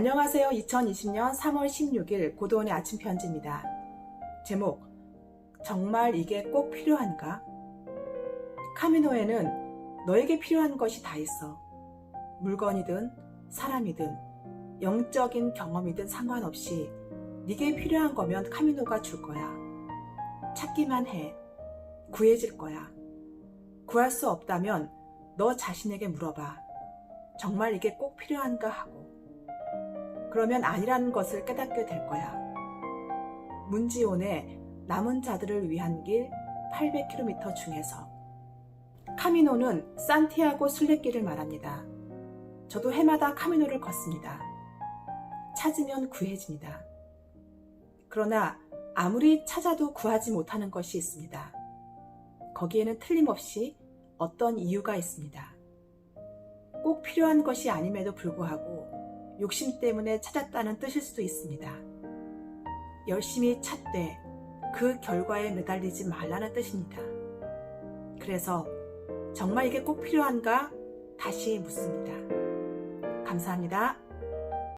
안녕하세요. 2020년 3월 16일 고도원의 아침 편지입니다. 제목 정말 이게 꼭 필요한가? 카미노에는 너에게 필요한 것이 다 있어. 물건이든 사람이든 영적인 경험이든 상관없이 네게 필요한 거면 카미노가 줄 거야. 찾기만 해. 구해질 거야. 구할 수 없다면 너 자신에게 물어봐. 정말 이게 꼭 필요한가 하고. 그러면 아니라는 것을 깨닫게 될 거야. 문지온의 남은 자들을 위한 길 800km 중에서 카미노는 산티아고 순례길을 말합니다. 저도 해마다 카미노를 걷습니다. 찾으면 구해집니다. 그러나 아무리 찾아도 구하지 못하는 것이 있습니다. 거기에는 틀림없이 어떤 이유가 있습니다. 꼭 필요한 것이 아님에도 불구하고 욕심 때문에 찾았다는 뜻일 수도 있습니다. 열심히 찾되 그 결과에 매달리지 말라는 뜻입니다. 그래서 정말 이게 꼭 필요한가? 다시 묻습니다. 감사합니다.